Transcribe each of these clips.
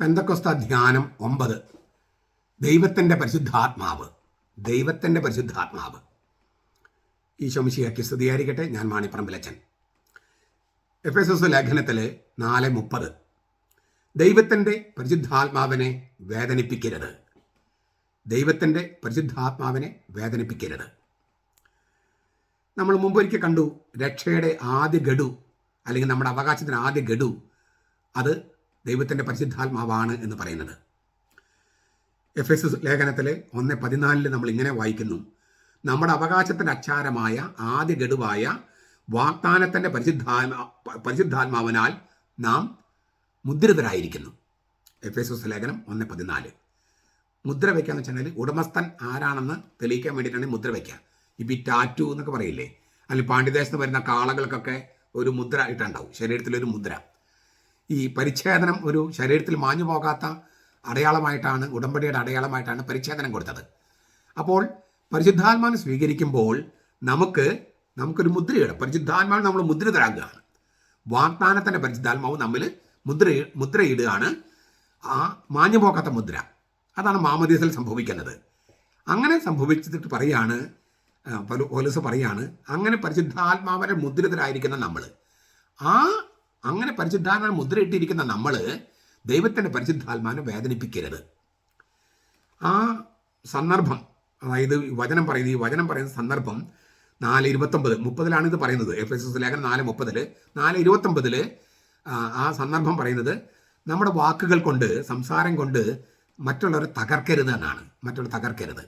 പെന്തക്കൊസ്ത ധ്യാനം ഒമ്പത്. ദൈവത്തിന്റെ പരിശുദ്ധാത്മാവ്. ദൈവത്തിന്റെ പരിശുദ്ധാത്മാവ്. ഈ ശംശിയാക്കി സ്തുതിയായിരിക്കട്ടെ. ഞാൻ മാണിപ്പറമ്പിലച്ചൻ എഫ് എസ് എസ് ലേഖനത്തിൽ നാല് മുപ്പത്. ദൈവത്തിന്റെ പരിശുദ്ധാത്മാവിനെ വേദനിപ്പിക്കരുത്. ദൈവത്തിന്റെ പരിശുദ്ധാത്മാവിനെ വേദനിപ്പിക്കരുത്. നമ്മൾ മുമ്പൊരിക്കൽ കണ്ടു രക്ഷയുടെ ആദ്യ ഗഡു അല്ലെങ്കിൽ നമ്മുടെ അവകാശത്തിന് ആദ്യ ഗഡു അത് ദൈവത്തിന്റെ പരിശുദ്ധാത്മാവാണ് എന്ന് പറയുന്നത്. എഫ് എസ് ലേഖനത്തിലെ ഒന്ന് പതിനാലിൽ നമ്മൾ ഇങ്ങനെ വായിക്കുന്നു. നമ്മുടെ അവകാശത്തിന്റെ അച്ചാരമായ ആദ്യ ഗഡുവായ വാഗ്ദാനത്തിന്റെ പരിശുദ്ധാത്മാ പരിശുദ്ധാത്മാവിനാൽ നാം മുദ്രിതരായിരിക്കുന്നു. എഫ് എസ് എസ് ലേഖനം ഒന്ന് പതിനാല്. മുദ്ര വയ്ക്കാന്ന് വെച്ചാൽ ഉടമസ്ഥൻ ആരാണെന്ന് തെളിയിക്കാൻ വേണ്ടിയിട്ടാണ് മുദ്ര വയ്ക്കുക. ഇപ്പം ഈ ടാറ്റു എന്നൊക്കെ പറയില്ലേ? അല്ലെങ്കിൽ പാണ്ഡ്യദേശത്ത് വരുന്ന കാളകൾക്കൊക്കെ ഒരു മുദ്ര ഇട്ടുണ്ടാവും. ശരീരത്തിലൊരു മുദ്ര. ഈ പരിച്ഛേദനം ഒരു ശരീരത്തിൽ മാഞ്ഞു പോകാത്ത അടയാളമായിട്ടാണ് ഉടമ്പടിയുടെ അടയാളമായിട്ടാണ് പരിച്ഛേദനം കൊടുത്തത്. അപ്പോൾ പരിശുദ്ധാത്മാവിനെ സ്വീകരിക്കുമ്പോൾ നമുക്ക് നമുക്കൊരു മുദ്രയിടാം പരിശുദ്ധാത്മാവ് നമ്മൾ മുദ്രിതരാകുകയാണ് വാഗ്ദാനത്തിന്റെ പരിശുദ്ധാത്മാവ് നമ്മൾ മുദ്ര മുദ്രയിടുകയാണ്. ആ മാഞ്ഞു പോകാത്ത മുദ്ര അതാണ് മാമദീസിൽ സംഭവിക്കുന്നത്. അങ്ങനെ സംഭവിച്ചിട്ട് പറയാണ് പോലീസ് പൗലോ- പൗലോസ് പറയാണ് അങ്ങനെ പരിശുദ്ധാത്മാവരെ മുദ്രിതരായിരിക്കുന്ന നമ്മൾ. ആ അങ്ങനെ പരിശുദ്ധാത്മാവ് മുദ്രയിട്ടിരിക്കുന്ന നമ്മൾ ദൈവത്തിന്റെ പരിശുദ്ധാത്മാവിനെ വേദനിപ്പിക്കരുത്. ആ സന്ദർഭം അതായത് വചനം പറയുന്നത് ഈ വചനം പറയുന്ന സന്ദർഭം നാല് ഇരുപത്തൊമ്പത് മുപ്പതിലാണ് ഇത് പറയുന്നത്. എഫ് എസ് എസ് ലേഖനം നാല് മുപ്പതിൽ നാല് ഇരുപത്തൊമ്പതിൽ ആ സന്ദർഭം പറയുന്നത് നമ്മുടെ വാക്കുകൾ കൊണ്ട് സംസാരം കൊണ്ട് മറ്റുള്ളവരെ തകർക്കരുത് എന്നാണ്. മറ്റുള്ളവരെ തകർക്കരുത്.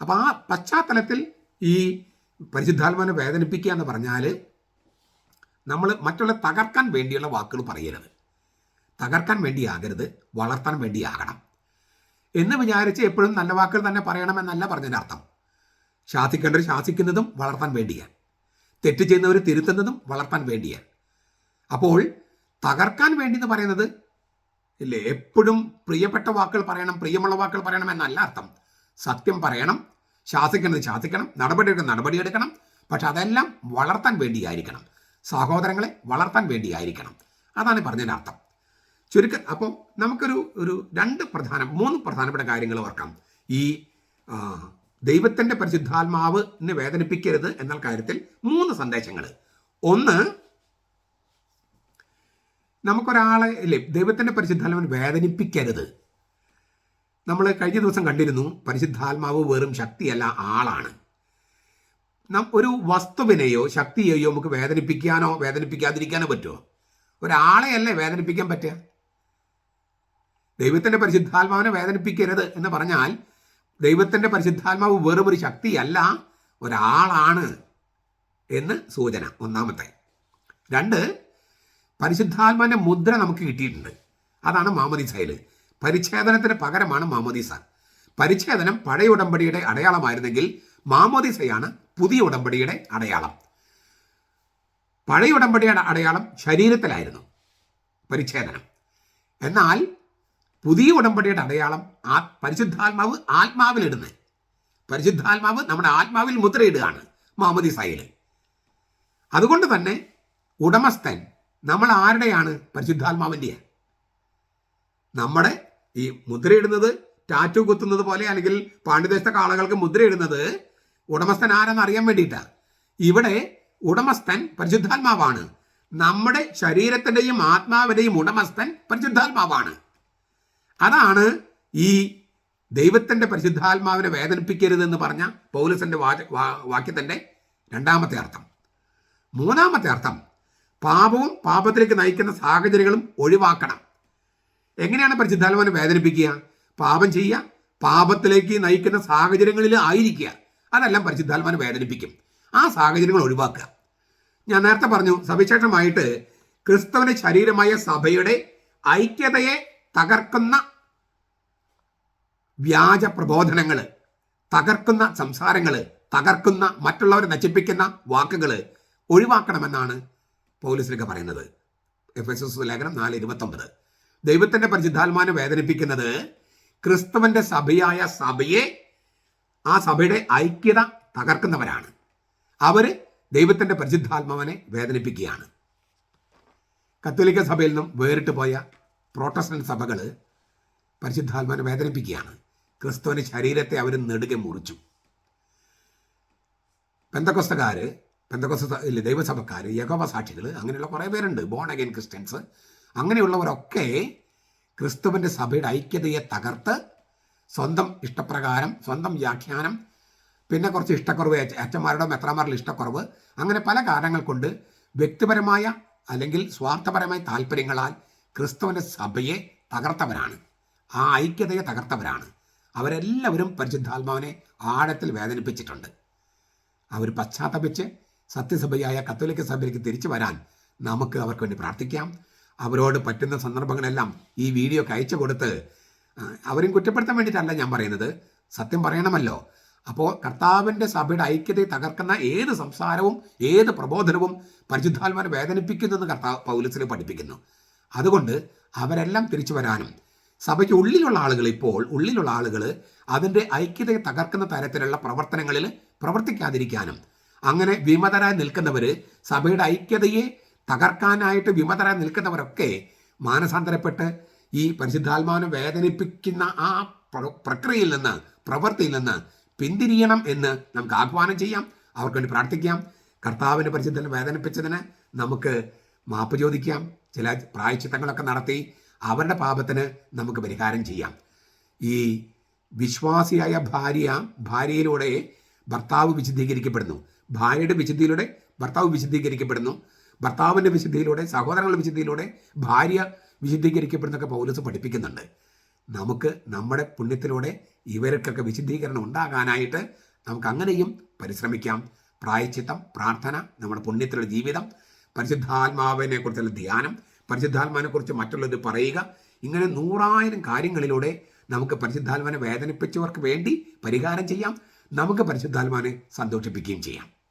അപ്പോൾ ആ പശ്ചാത്തലത്തിൽ ഈ പരിശുദ്ധാത്മാവിനെ വേദനിപ്പിക്കുക എന്ന് പറഞ്ഞാൽ നമ്മൾ മറ്റുള്ള തകർക്കാൻ വേണ്ടിയുള്ള വാക്കുകൾ പറയരുത്. തകർക്കാൻ വേണ്ടിയാകരുത് വളർത്താൻ വേണ്ടിയാകണം എന്ന് വിചാരിച്ച് എപ്പോഴും നല്ല വാക്കുകൾ തന്നെ പറയണമെന്നല്ല പറഞ്ഞതിന്റെ അർത്ഥം. ശാസിക്കേണ്ടവർ ശാസിക്കുന്നതും വളർത്താൻ വേണ്ടിയാണ് തെറ്റ് ചെയ്യുന്നവർ തിരുത്തുന്നതും വളർത്താൻ വേണ്ടിയാണ് അപ്പോൾ തകർക്കാൻ വേണ്ടി എന്ന് പറയുന്നത് ഇല്ലേ എപ്പോഴും പ്രിയപ്പെട്ട വാക്കുകൾ പറയണം പ്രിയമുള്ള വാക്കുകൾ പറയണം എന്നല്ല അർത്ഥം. സത്യം പറയണം ശാസിക്കേണ്ടത് ശാസിക്കണം നടപടിയെടുക്കണം നടപടിയെടുക്കണം പക്ഷെ അതെല്ലാം വളർത്താൻ വേണ്ടിയായിരിക്കണം. സഹോദരങ്ങളെ വളർത്താൻ വേണ്ടിയായിരിക്കണം. അതാണ് പറഞ്ഞതിന്റെ അർത്ഥം. ചുരുക്ക അപ്പോൾ നമുക്കൊരു ഒരു രണ്ട് പ്രധാന മൂന്ന് പ്രധാനപ്പെട്ട കാര്യങ്ങൾ ഓർക്കാം. ഈ ദൈവത്തിന്റെ പരിശുദ്ധാത്മാവിനെ വേദനിപ്പിക്കരുത് എന്ന കാര്യത്തിൽ മൂന്ന് സന്ദേശങ്ങൾ ഒന്ന് നമുക്കൊരാളെ ഇല്ലേ ദൈവത്തിന്റെ പരിശുദ്ധാത്മാവിനെ വേദനിപ്പിക്കരുത്. നമ്മൾ കഴിഞ്ഞ ദിവസം കണ്ടിരുന്നു പരിശുദ്ധാത്മാവ് വെറും ശക്തിയല്ല ആളാണ്. ഒരു വസ്തുവിനെയോ ശക്തിയെയോ നമുക്ക് വേദനിപ്പിക്കാനോ വേദനിപ്പിക്കാതിരിക്കാനോ പറ്റുമോ ഒരാളെയല്ലേ വേദനിപ്പിക്കാൻ പറ്റുക? ദൈവത്തിന്റെ പരിശുദ്ധാത്മാവിനെ വേദനിപ്പിക്കരുത് എന്ന് പറഞ്ഞാൽ ദൈവത്തിന്റെ പരിശുദ്ധാത്മാവ് വെറും ഒരു ശക്തിയല്ല ഒരാളാണ് എന്ന് സൂചന ഒന്നാമത്തെ. രണ്ട് പരിശുദ്ധാത്മാവിന്റെ മുദ്ര നമുക്ക് കിട്ടിയിട്ടുണ്ട്. അതാണ് മാമദീസയിൽ പരിച്ഛേദനത്തിന് പകരമാണ് മാമോദീസ. പരിച്ഛേദനം പഴയ ഉടമ്പടിയുടെ അടയാളമായിരുന്നെങ്കിൽ മാമോദീസയാണ് പുതിയ ഉടമ്പടിയുടെ അടയാളം. പഴയ ഉടമ്പടിയുടെ അടയാളം ശരീരത്തിലായിരുന്നു. പരിച്ഛേദനം. എന്നാൽ പുതിയ ഉടമ്പടിയുടെ അടയാളം ആ പരിശുദ്ധാത്മാവ് ആത്മാവിലിടുന്നത് പരിശുദ്ധാത്മാവ് നമ്മുടെ ആത്മാവിൽ മുദ്രയിടുകയാണ് മാമോദീസയിൽ അതുകൊണ്ട് തന്നെ ഉടമസ്ഥൻ നമ്മൾ ആരുടെയാണ്? പരിശുദ്ധാത്മാവിന്റെയാണ് നമ്മുടെ ഈ മുദ്രയിടുന്നത് ടാറ്റു കുത്തുന്നത് പോലെ അല്ലെങ്കിൽ പാണ്ഡിദേശത്തെ കാളകൾക്ക് മുദ്രയിടുന്നത് ഉടമസ്ഥൻ ആരെന്ന് അറിയാൻ വേണ്ടിയിട്ടാണ് ഇവിടെ ഉടമസ്ഥൻ പരിശുദ്ധാത്മാവാണ്. നമ്മുടെ ശരീരത്തിന്റെയും ആത്മാവിന്റെയും ഉടമസ്ഥൻ പരിശുദ്ധാത്മാവാണ്. അതാണ് ഈ ദൈവത്തിന്റെ പരിശുദ്ധാത്മാവിനെ വേദനിപ്പിക്കരുതെന്ന് പറഞ്ഞ പൗലസിന്റെ വാക്യത്തിന്റെ രണ്ടാമത്തെ അർത്ഥം. മൂന്നാമത്തെ അർത്ഥം പാപവും പാപത്തിലേക്ക് നയിക്കുന്ന സാഹചര്യങ്ങളും ഒഴിവാക്കണം. എങ്ങനെയാണ് പരിശുദ്ധാത്മാവിനെ വേദനിപ്പിക്കുക? പാപം ചെയ്യുക പാപത്തിലേക്ക് നയിക്കുന്ന സാഹചര്യങ്ങളിൽ ആയിരിക്കുക. അതെല്ലാം പരിശുദ്ധാത്മാവിനെ വേദനിപ്പിക്കും. ആ സാഹചര്യങ്ങൾ ഒഴിവാക്കുക. ഞാൻ നേരത്തെ പറഞ്ഞു സവിശേഷമായിട്ട് ക്രിസ്തുവിന്റെ ശരീരമായ സഭയുടെ ഐക്യതയെ തകർക്കുന്ന വ്യാജ പ്രബോധനങ്ങൾ തകർക്കുന്ന സംസാരങ്ങൾ തകർക്കുന്ന മറ്റുള്ളവരെ നശിപ്പിക്കുന്ന വാക്കുകൾ ഒഴിവാക്കണമെന്നാണ് പോലീസിലൊക്കെ പറയുന്നത്. എഫ് എസ് എസ് ലേഖനം നാല് ഇരുപത്തൊമ്പത്. ദൈവത്തിന്റെ പരിശുദ്ധാത്മാനെ വേദനിപ്പിക്കുന്നത് ക്രിസ്തുവിന്റെ സഭയായ സഭയെ ആ സഭയുടെ ഐക്യത തകർക്കുന്നവരാണ്. അവർ ദൈവത്തിന്റെ പരിശുദ്ധാത്മാവനെ വേദനിപ്പിക്കുകയാണ്. കത്തോലിക്ക സഭയിൽ നിന്നും വേറിട്ട് പോയ പ്രോട്ടസ്റ്റന്റ് സഭകൾ പരിശുദ്ധാത്മാവിനെ വേദനിപ്പിക്കുകയാണ്. ക്രിസ്തുവിന്റെ ശരീരത്തെ അവർ നെടുകെ മുറിച്ചു. പെന്തക്കൊസ്തക്കാർ പെന്തക്കൊസ്ത ദൈവസഭക്കാർ യഹോവ സാക്ഷികൾ അങ്ങനെയുള്ള കുറേ പേരുണ്ട്. ബോൺ അഗൈൻ ക്രിസ്ത്യൻസ് അങ്ങനെയുള്ളവരൊക്കെ ക്രിസ്തുവിന്റെ സഭയുടെ ഐക്യതയെ തകർത്ത് സ്വന്തം ഇഷ്ടപ്രകാരം സ്വന്തം വ്യാഖ്യാനം പിന്നെ കുറച്ച് ഇഷ്ടക്കുറവ് അച്ഛ- അച്ഛന്മാരുടെ മെത്രാമാരുടെ ഇഷ്ടക്കുറവ് അങ്ങനെ പല കാരണങ്ങൾ കൊണ്ട് വ്യക്തിപരമായ അല്ലെങ്കിൽ സ്വാർത്ഥപരമായ താല്പര്യങ്ങളാൽ ക്രിസ്തുവിന്റെ സഭയെ തകർത്തവരാണ്. ആ ഐക്യതയെ തകർത്തവരാണ്. അവരെല്ലാവരും പരിശുദ്ധാത്മാവിനെ ആഴത്തിൽ വേദനിപ്പിച്ചിട്ടുണ്ട്. അവർ പശ്ചാത്തപിച്ച് സത്യസഭയായ കത്തോലിക്ക സഭയിലേക്ക് തിരിച്ചു വരാൻ നമുക്ക് അവർക്ക് വേണ്ടി പ്രാർത്ഥിക്കാം. അവരോട് പറ്റുന്ന സന്ദർഭങ്ങളെല്ലാം ഈ വീഡിയോ അയച്ചു കൊടുത്ത് അവരും കുറ്റപ്പെടുത്താൻ വേണ്ടിയിട്ടല്ല ഞാൻ പറയുന്നത്. സത്യം പറയണമല്ലോ. അപ്പോൾ കർത്താവിന്റെ സഭയുടെ ഐക്യത്തെ തകർക്കുന്ന ഏത് സംസാരവും ഏത് പ്രബോധനവും പരിശുദ്ധാത്മാനെ വേദനിപ്പിക്കുന്നെന്ന് കർത്താവ് പൗലസിനെ പഠിപ്പിക്കുന്നു. അതുകൊണ്ട് അവരെല്ലാം തിരിച്ചു വരാനും. സഭയ്ക്ക് ഉള്ളിലുള്ള ആളുകൾ ഇപ്പോൾ ഉള്ളിലുള്ള ആളുകൾ അതിന്റെ ഐക്യതയെ തകർക്കുന്ന തരത്തിലുള്ള പ്രവർത്തനങ്ങളിൽ പ്രവർത്തിക്കാതിരിക്കാനും. അങ്ങനെ വിമതരായി നിൽക്കുന്നവർ സഭയുടെ ഐക്യതയെ തകർക്കാനായിട്ട് വിമതരായി നിൽക്കുന്നവരൊക്കെ മാനസാന്തരപ്പെട്ട് ഈ പരിശുദ്ധാത്മാവിനെ വേദനിപ്പിക്കുന്ന ആ പ്ര- പ്രക്രിയയിൽ നിന്ന് പ്രവൃത്തിയിൽ നിന്ന് പിന്തിരിയണം എന്ന് നമുക്ക് ആഹ്വാനം ചെയ്യാം. അവർക്ക് വേണ്ടി പ്രാർത്ഥിക്കാം. കർത്താവിന്റെ പരിശുദ്ധനെ വേദനിപ്പിച്ചതിന് നമുക്ക് മാപ്പ് ചോദിക്കാം. ചില പ്രായച്ചിത്തങ്ങളൊക്കെ നടത്തി അവരുടെ പാപത്തിന് നമുക്ക് പരിഹാരം ചെയ്യാം. ഈ വിശ്വാസിയായ ഭാര്യ ഭാര്യയിലൂടെ ഭർത്താവ് വിശുദ്ധീകരിക്കപ്പെടുന്നു. ഭാര്യയുടെ വിശുദ്ധിയിലൂടെ ഭർത്താവ് വിശുദ്ധീകരിക്കപ്പെടുന്നു. ഭർത്താവിന്റെ വിശുദ്ധിയിലൂടെ സഹോദരങ്ങളുടെ വിശുദ്ധിയിലൂടെ ഭാര്യ വിശുദ്ധീകരിക്കപ്പെടുന്നൊക്കെ പൗലസ് പഠിപ്പിക്കുന്നുണ്ട്. നമുക്ക് നമ്മുടെ പുണ്യത്തിലൂടെ ഇവർക്കൊക്കെ വിശുദ്ധീകരണം ഉണ്ടാകാനായിട്ട് നമുക്ക് അങ്ങനെയും പരിശ്രമിക്കാം. പ്രായച്ചിത്തം പ്രാർത്ഥന നമ്മുടെ പുണ്യത്തിലുള്ള ജീവിതം പരിശുദ്ധാത്മാവിനെ കുറിച്ചുള്ള ധ്യാനം പരിശുദ്ധാത്മാവിനെ കുറിച്ച് മറ്റുള്ളത് പറയുക ഇങ്ങനെ നൂറായിരം കാര്യങ്ങളിലൂടെ നമുക്ക് പരിശുദ്ധാത്മാനെ വേദനിപ്പിച്ചവർക്ക് വേണ്ടി പരിഹാരം ചെയ്യാം. നമുക്ക് പരിശുദ്ധാത്മാനെ സന്തോഷിപ്പിക്കുകയും ചെയ്യാം.